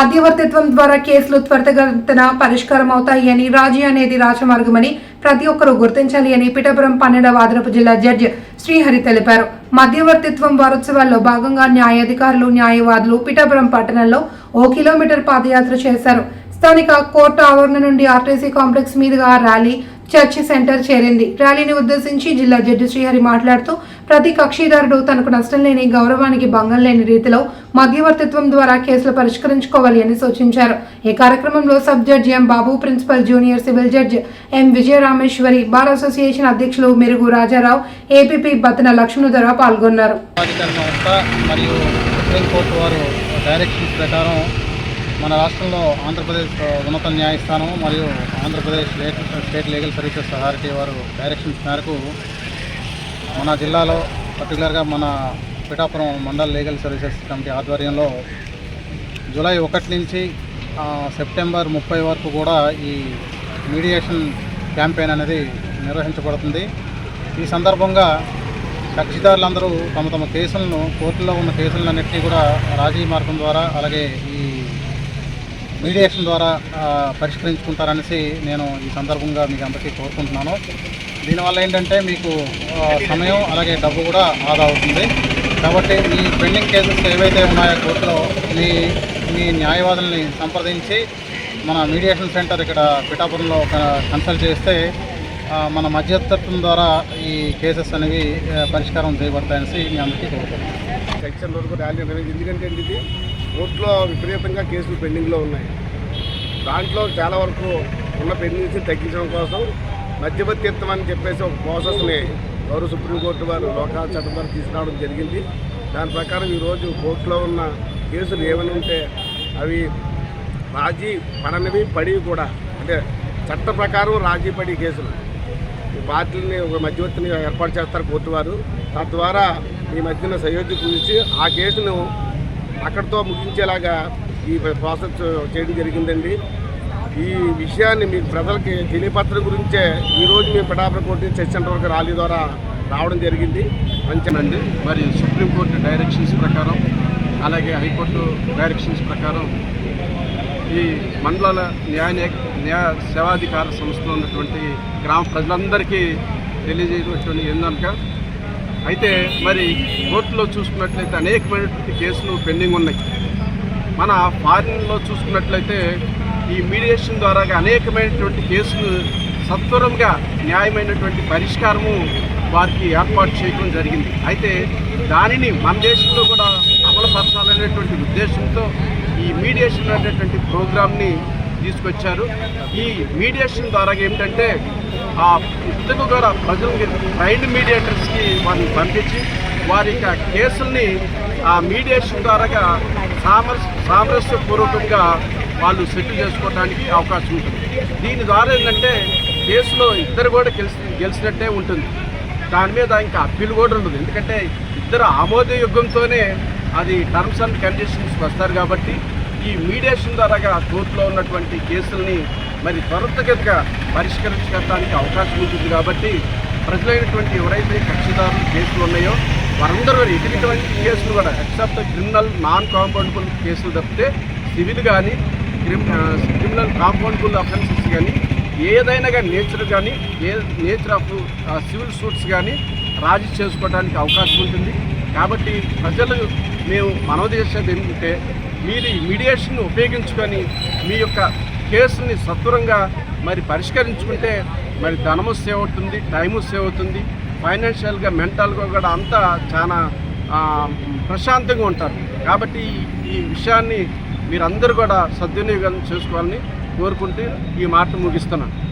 మధ్యవర్తిత్వం ద్వారా కేసులు త్వరితగతిన పరిష్కారం అవుతాయని రాజీ అనేది రాజమార్గమని ప్రతి ఒక్కరూ గుర్తించాలి అని పిఠాపురం పన్నెండవ అదనపు జిల్లా జడ్జి శ్రీహరి తెలిపారు. మధ్యవర్తిత్వం వారోత్సవాల్లో భాగంగా న్యాయాధికారులు న్యాయవాదులు పిఠాపురం పట్టణంలో ఓ కిలోమీటర్ పాదయాత్ర చేశారు. స్థానిక కోర్టు ఆవరణ నుండి ఆర్టీసీ కాంప్లెక్స్ మీదుగా ర్యాలీ చర్చి సెంటర్ చేరింది. ర్యాలీని ఉద్దేశించి జిల్లా జడ్జి శ్రీహరి మాట్లాడుతూ ప్రతి కక్షిదారుడు తనకు నష్టం లేని గౌరవానికి భంగం లేని రీతిలో మధ్యవర్తిత్వం ద్వారా కేసులు పరిష్కరించుకోవాలి అని సూచించారు. ఈ కార్యక్రమంలో sub judge M Babu principal junior civil judge M Vijayarameswari bar association అధ్యక్షులు మెరుగు రాజారావు ఏపీపీ బత్తన లక్ష్మణుధర పాల్గొన్నారు. మరియు సుప్రీంకోర్టు వారు డైరెక్షన్స్ ప్రకారం మన రాష్ట్రంలో ఆంధ్రప్రదేశ్ ఉన్నత న్యాయస్థానం మరియు Andhra Pradesh state legal services authority వారు డైరెక్షన్స్ మేరకు మన జిల్లాలో పర్టికులర్గా మన Pithapuram mandal legal services committee ఆధ్వర్యంలో జూలై ఒకటి నుంచి సెప్టెంబర్ ముప్పై వరకు కూడా ఈ మీడియేషన్ క్యాంపెయిన్ అనేది నిర్వహించబడుతుంది. ఈ సందర్భంగా కక్షిదారులందరూ తమ తమ కేసులను కోర్టులో ఉన్న కేసులన్నింటినీ కూడా రాజీ మార్గం ద్వారా అలాగే ఈ మీడియేషన్ ద్వారా పరిష్కరించుకుంటారనేసి నేను ఈ సందర్భంగా మీకు అందరికీ కోరుకుంటున్నాను. దీనివల్ల ఏంటంటే మీకు సమయం అలాగే డబ్బు కూడా ఆదా అవుతుంది. కాబట్టి మీ పెండింగ్ కేసెస్ ఏవైతే ఉన్నాయో కోర్టులో మీ మీ న్యాయవాదుల్ని సంప్రదించి మన మీడియేషన్ సెంటర్ ఇక్కడ పిఠాపురంలో కన్సల్ట్ చేస్తే మన మధ్యస్థత్వం ద్వారా ఈ కేసెస్ అనేవి పరిష్కారం చేయబడతాయనేసి మీ అందరికీ కోరుకుంటున్నాను. సెక్షన్ వరకు ర్యాలీ నిర్వహించి ఎందుకంటే ఇది కోర్టులో విపరీతంగా కేసులు పెండింగ్లో ఉన్నాయి. దాంట్లో చాలా వరకు ఉన్న పెండింగ్స్ని తగ్గించడం కోసం మధ్యవర్తిత్వం అని చెప్పేసి ఒక ప్రాసెస్ని గౌరవ సుప్రీంకోర్టు వారు లోకాల చట్టం ద్వారా తీసుకురావడం జరిగింది. దాని ప్రకారం ఈరోజు కోర్టులో ఉన్న కేసులు ఏమైనా ఉంటే అవి రాజీ పడనివి పడి కూడా. అంటే చట్ట ప్రకారం రాజీ పడి కేసులు. ఈ పార్టీని ఒక మధ్యవర్తిని ఏర్పాటు చేస్తారు కోర్టు వారు. తద్వారా ఈ మధ్యన సయోధ్య కుదిర్చి ఆ కేసును అక్కడితో ముగించేలాగా ఈ ప్రాసెస్ చేయడం జరిగిందండి. ఈ విషయాన్ని మీకు ప్రజలకి తెలియపత్రం గురించే ఈరోజు మేము పిఠాపురం కోర్టు నుంచి సెంటర్ వరకు ర్యాలీ ద్వారా రావడం జరిగింది. మంచినండి మరి సుప్రీంకోర్టు డైరెక్షన్స్ ప్రకారం అలాగే హైకోర్టు డైరెక్షన్స్ ప్రకారం ఈ మండల న్యాయ న్యాయ సేవాధికార సంస్థలో ఉన్నటువంటి గ్రామ ప్రజలందరికీ తెలియజేయటువంటి ఏందనక అయితే మరి కోర్టులో చూసుకున్నట్లయితే అనేకమైనటువంటి కేసులు పెండింగ్ ఉన్నాయి. మన ఫారిన్లో చూసుకున్నట్లయితే ఈ మీడియేషన్ ద్వారా అనేకమైనటువంటి కేసులు సత్వరంగా న్యాయమైనటువంటి పరిష్కారము వారికి ఏర్పాటు చేయడం జరిగింది. అయితే దానిని మన దేశంలో కూడా అమలుపరచాలనేటువంటి ఉద్దేశంతో ఈ మీడియేషన్ అనేటువంటి ప్రోగ్రామ్ని తీసుకొచ్చారు. ఈ మీడియేషన్ ద్వారా ఏమిటంటే ఆ ఇద్దరు ద్వారా ప్రజలకి ట్రైన్డ్ మీడియేటర్స్కి వారిని పంపించి వారి యొక్క కేసుల్ని ఆ మీడియేషన్ ద్వారా సామరస్ సామరస్యపూర్వకంగా వాళ్ళు సెటిల్ చేసుకోవడానికి అవకాశం ఉంటుంది. దీని ద్వారా ఏంటంటే కేసులో ఇద్దరు కూడా గెలిచి గెలిచినట్టే ఉంటుంది. దాని మీద ఇంకా అప్పీల్ కూడా ఉండదు. ఎందుకంటే ఇద్దరు ఆమోదయోగ్యంతోనే అది టర్మ్స్ అండ్ కండిషన్స్ వస్తారు కాబట్టి ఈ మీడియేషన్ ద్వారా కోర్టులో ఉన్నటువంటి కేసుల్ని మరి త్వరితగతిగా పరిష్కరించడానికి అవకాశం ఉంటుంది కాబట్టి ప్రజలైనటువంటి ఎవరైతే కక్షిదారులు కేసులు ఉన్నాయో వారందరూ కూడా ఎటువంటి కేసులు కూడా ఎక్సెప్ట్ క్రిమినల్ నాన్ కాంపౌండబుల్ కేసులు తప్పితే సివిల్ కానీ క్రిమినల్ కాంపౌండబుల్ అఫెన్సెస్ కానీ ఏదైనా కానీ నేచర్ కానీ a nature of civil suits కానీ రాజీ చేసుకోవడానికి అవకాశం ఉంటుంది. కాబట్టి ప్రజలు మేము మనవి చేసేది ఏంటంటే మీరు ఈ మీడియేషన్ ఉపయోగించుకొని మీ యొక్క కేసుని సత్వరంగా మరి పరిష్కరించుకుంటే మరి ధనము సేవ్ అవుతుంది టైము సేవ్ అవుతుంది. ఫైనాన్షియల్గా మెంటల్గా కూడా అంతా చాలా ప్రశాంతంగా ఉంటారు. కాబట్టి ఈ- ఈ విషయాన్ని మీరందరూ కూడా సద్వినియోగం చేసుకోవాలని కోరుకుంటూ ఈ మాట ముగిస్తున్నాను.